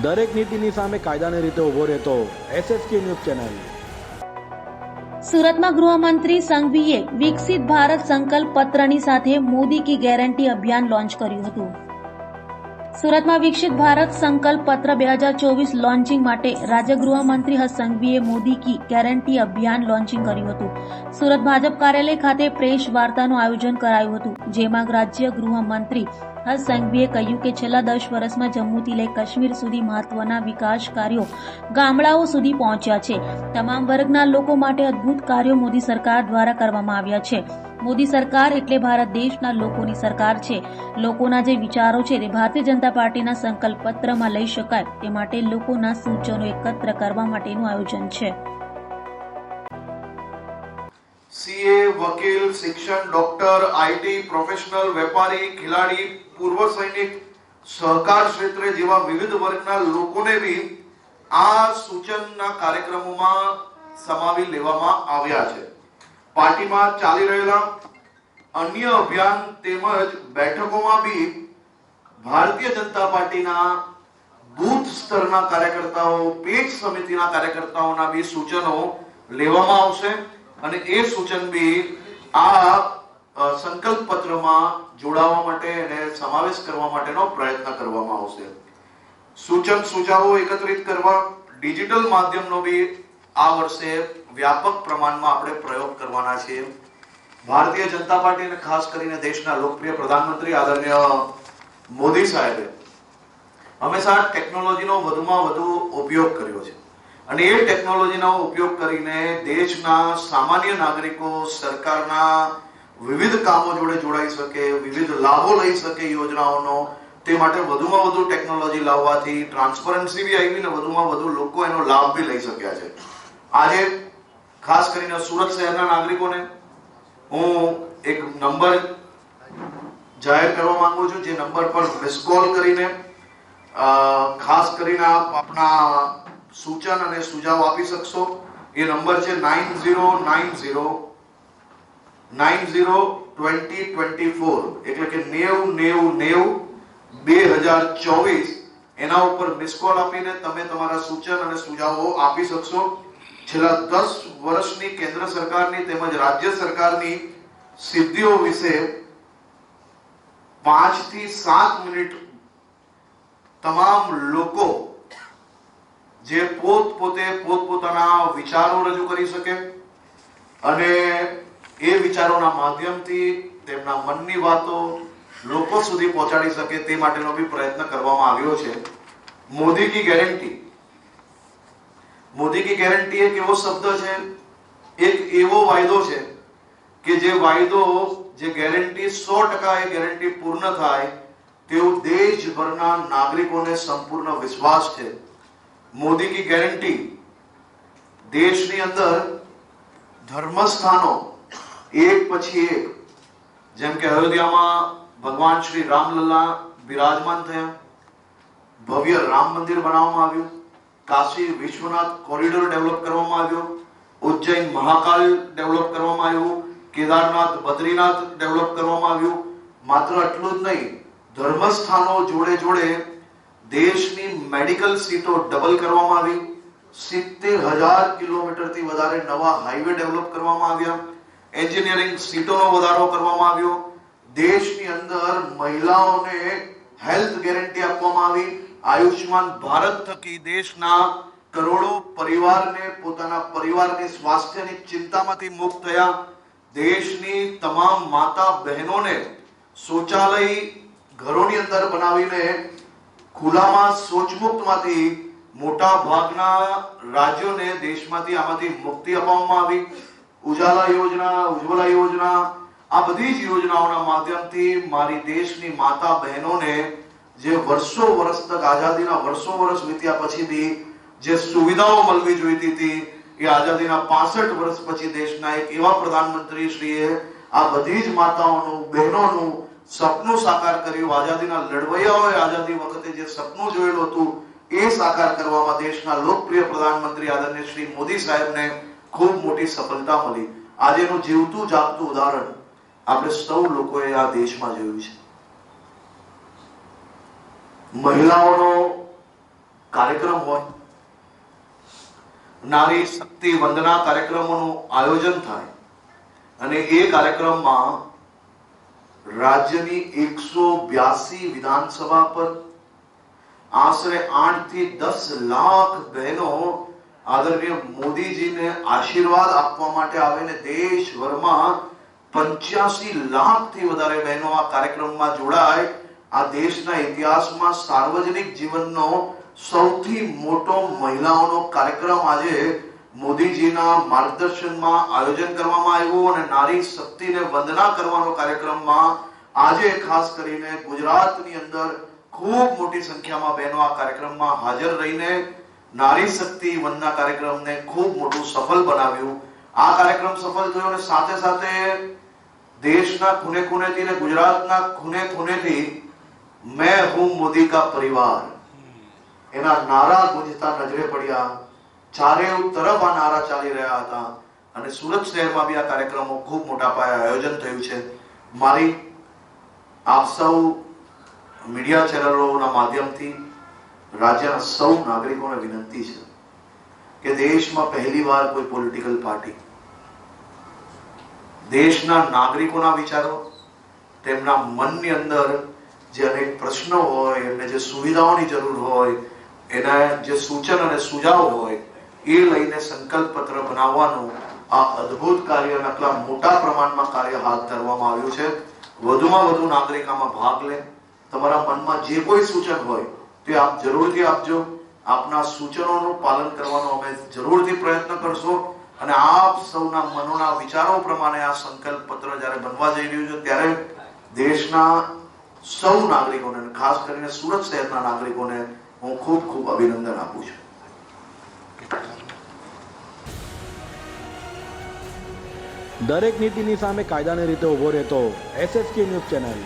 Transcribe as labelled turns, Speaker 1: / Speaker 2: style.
Speaker 1: દરેક નીતિની સામે કાયદાની રીતે ઊભો રહેતો એસએસકે ન્યૂઝ ચેનલ.
Speaker 2: સુરતમાં ગૃહમંત્રી સંઘવીએ વિકસિત ભારત સંકલ્પ પત્રની સાથે મોદી કી ગેરંટી અભિયાન લોન્ચ કર્યું હતું. સુરતમાં વિકસિત ભારત સંકલ્પ પત્ર બે હજાર ચોવીસ લોન્ચિંગ માટે રાજ્ય ગૃહમંત્રી હર્ષ સંઘવીએ મોદી કી ગેરંટી અભિયાન લોન્ચિંગ કર્યું હતું. સુરત ભાજપ કાર્યાલય ખાતે પ્રેસ વાર્તાનું આયોજન કરાયું હતું, જેમાં રાજ્ય ગૃહમંત્રી હર્ષ સંઘવીએ કહ્યું કે છેલ્લા દસ વર્ષમાં જમ્મુથી લઈ કાશ્મીર સુધી મહત્વના વિકાસ કાર્યો ગામડાઓ સુધી પહોંચ્યા છે. તમામ વર્ગના લોકો માટે અદ્ભુત કાર્યો મોદી સરકાર દ્વારા કરવામાં આવ્યા છે. મોદી સરકાર એટલે ભારત દેશના લોકોની સરકાર છે. લોકોના જે વિચારો છે તે ભારતીય જનતા પાર્ટીના સંકલ્પ પત્રમાં લઈ શકાય તે માટે લોકોના સૂચનો એકત્ર કરવા માટેનું આયોજન છે.
Speaker 3: સીએ, વકીલ, શિક્ષણ, ડોક્ટર, આઈટી, પ્રોફેશનલ વેપારી, ખેલાડી પૂર્વ સૈનિક સહકાર ક્ષેત્રે જેવા વિવિધ વર્ગના લોકોને બી આ સૂચનના કાર્યક્રમોમાં સમાવી લેવામાં આવ્યા છે. પાર્ટીમાં ચાલી રહેલા અન્ય અભિયાન તેમજ બેઠકોમાં બી ભારતીય જનતા પાર્ટીના બૂથ સ્તરના કાર્યકર્તાઓ, પેજ સમિતિના કાર્યકર્તાઓના બી સૂચનો લેવામાં આવશે અને એ સૂચન બી આ સંકલ્પ પત્રમાં જોડાવા માટે અને સમાવેશ કરવા માટેનો પ્રયત્ન કરવામાં આવશે. સૂચન સુઝાવો એકત્રિત કરવા, ડિજિટલ માધ્યમનો બી આ વર્ષે વ્યાપક પ્રમાણમાં આપણે પ્રયોગ કરવાના છીએ. ભારતીય જનતા પાર્ટી અને ખાસ કરીને દેશના લોકપ્રિય પ્રધાનમંત્રી આદરણીય મોદી સાહેબે હંમેશા ટેકનોલોજીનો વધુમાં વધુ ઉપયોગ કર્યો છે. અને એ ટેકનોલોજીનો ઉપયોગ કરીને દેશના સામાન્ય નાગરિકો, સરકારના વિવિધ કામો જોડે જોડાઈ શકે, વિવિધ લાભો લઈ શકે યોજનાઓનો. તે માટે વધુમાં વધુ ટેકનોલોજી લાવવાથી ટ્રાન્સપરન્સી બી આવી ને વધુમાં વધુ લોકો એનો લાભ બી લઈ શક્યા છે. આજે ખાસ કરીને સુરત શહેરના નાગરિકોને હું એક નંબર જાહેર કરવા માંગુ છું, જે નંબર પર મિસ કોલ કરીને ખાસ કરીને આપ આપના સૂચન અને સુઝાવ આપી શકશો. એ નંબર છે nine zero nine zero nine એટલે કે નેવું નેવું નેવું, બે હજાર ચોવીસ, એના ઉપર મિસ આપીને તમે તમારા સૂચન અને સુઝાવો આપી શકશો. છેલ્લા દસ વર્ષની કેન્દ્ર સરકારની સિદ્ધિઓ વિશે પાંચથી સાત મિનિટ તમામ લોકો જે પોત પોતે પોતપોતાના વિચારો રજૂ કરી શકે અને એ વિચારોના માધ્યમથી તેમના મનની વાતો લોકો સુધી પહોંચાડી શકે તે માટેનો બી પ્રયત્ન કરવામાં આવ્યો છે. મોદી કી ગેરંટી મોદી કી ગેરંટી એક એવો શબ્દ છે, એક એવો વાયદો છે કે જે વાયદો, જે ગેરંટી સો ટકા એ ગેરંટી પૂર્ણ થાય તેવું દેશભરના નાગરિકોને સંપૂર્ણ વિશ્વાસ છે. મોદી કી ગેરંટી દેશની અંદર ધર્મસ્થાનો એક પછી એક જેમ કે અયોધ્યામાં ભગવાન શ્રી રામલલ્લા બિરાજમાન થયા. ભવ્ય રામ મંદિર બનાવવામાં આવ્યું. કાશી વિશ્વનાથ કોરિડોર ડેવલપ કરવામાં આવ્યો. ઉજ્જૈન મહાકાલ ડેવલપ કરવામાં આવ્યું. કેદારનાથ, બદ્રીનાથ ડેવલપ કરવામાં આવ્યું. માત્ર આટલું જ નહીં, ધર્મસ્થાનો જોડે જોડે દેશની મેડિકલ સીટો ડબલ કરવામાં આવી. સિત્તેર હજાર કિલોમીટરથી વધારે નવા હાઈવે ડેવલપ કરવામાં આવ્યા. એન્જિનિયરિંગ સીટોનો વધારો કરવામાં આવ્યો. દેશની અંદર મહિલાઓને હેલ્થ ગેરંટી આપવામાં આવી. આયુષ્યમાન ભારત થકી દેશના કરોડો પરિવારને પોતાના પરિવારની સ્વાસ્થ્યની ચિંતામાંથી મુક્ત થયા. દેશની તમામ માતા બહેનોને શૌચાલય ઘરોની અંદર બનાવીને ખુલ્લામાં શૌચમુક્તમાંથી મોટા ભાગના રાજ્યોને દેશમાંથી આમાંથી મુક્તિ અપાવવામાં આવી. ઉજાલા યોજના, ઉજ્જવલા યોજના, આ બધી જ યોજનાઓના માધ્યમથી મારી દેશની માતા બહેનોને જે વર્ષો વર્ષ તક આઝાદીના વર્ષો વર્ષ વીત્યા પછી બી જે સુવિધાઓ મળવી જોઈતી હતી, એ આઝાદીના પાસઠ વર્ષ પછી દેશના એક એવા પ્રધાનમંત્રી શ્રીએ આ બધી જ માતાઓનું, બહેનોનું સપનું સાકાર કર્યું. આઝાદીના લડવૈયાઓએ આઝાદી વખતે જે સપનું જોયેલું હતું, એ સાકાર કરવામાં દેશના લોકપ્રિય પ્રધાનમંત્રી આદરણીય શ્રી મોદી સાહેબને ખૂબ મોટી સફળતા મળી. આજેનું જીવતું જાગતું ઉદાહરણ આપણે સૌ લોકોએ આ દેશમાં જોયું છે. મહિલાઓનો કાર્યક્રમ હોય, નારી શક્તિ વંદના કાર્યક્રમોનું આયોજન થાય, અને એ કાર્યક્રમમાં રાજ્યની એકસો બ્યાસી વિધાનસભા પર આશરે આઠથી દસ લાખ બહેનો આદરણીય મોદીજીને આશીર્વાદ આપવા માટે આવીને દેશભરમાં પંચ્યાસી લાખથી વધારે બહેનો આ કાર્યક્રમમાં જોડાય. આ દેશના ઇતિહાસમાં સાર્વજનિક જીવનનો સૌથી મોટો મહિલાઓનો કાર્યક્રમ આજે મોદીજીના માર્ગદર્શનમાં આયોજન કરવામાં આવ્યું અને નારી શક્તિને વંદના કરવાનો કાર્યક્રમમાં આજે ખાસ કરીને ગુજરાતની અંદર ખૂબ મોટી સંખ્યામાં બહેનો આ કાર્યક્રમમાં હાજર રહીને નારી શક્તિ વંદના કાર્યક્રમને ખૂબ મોટું સફળ બનાવ્યું. આ કાર્યક્રમ સફળ થયો અને સાથે સાથે દેશના ખૂને ખૂનેથી ને ગુજરાતના ખૂને ખૂનેથી મેં હું મોદી કા પરિવાર. એના નારા ગુંજતા નજરે પડ્યા. ચારે તરફ આ નારા ચાલી રહ્યા હતા. અને સુરત શહેરમાં બી આ કાર્યક્રમો ખૂબ મોટા પાયે આયોજન થયું છે. મારી આપ સૌ મીડિયા ચેનલોના માધ્યમથી રાજ્યના સૌ નાગરિકોને વિનંતી છે કે દેશમાં પહેલીવાર કોઈ પોલિટિકલ પાર્ટી દેશના નાગરિકોના વિચારો, તેમના મનની અંદર જે અનેક પ્રશ્નો હોય, એમને જે સુવિધાઓની જરૂર હોય, એના જે સૂચન અને સુઝાવ હોય, એ લઈને સંકલ્પ પત્ર બનાવવાનું આ અદ્ભુત કાર્ય અને આટલા મોટા પ્રમાણમાં કાર્ય હાથ ધરવામાં આવ્યું છે. વધુમાં વધુ નાગરિક આમાં ભાગ લે. તમારા મનમાં જે કોઈ સૂચન હોય તે આપ જરૂરથી આપજો. આપના સૂચનોનું પાલન કરવાનો અમે જરૂરથી પ્રયત્ન કરશો. અને આપ સૌના મનોના વિચારો પ્રમાણે આ સંકલ્પ પત્ર જ્યારે બનવા જઈ રહ્યું છે, ત્યારે દેશના સૌ નાગરિકોને ખાસ કરીને સુરત શહેરના નાગરિકોને હું ખૂબ ખૂબ અભિનંદન આપું છું.
Speaker 1: દરેક નીતિની સામે કાયદાની રીતે ઊભો રહેતો એસએસકે ન્યૂઝ ચેનલ.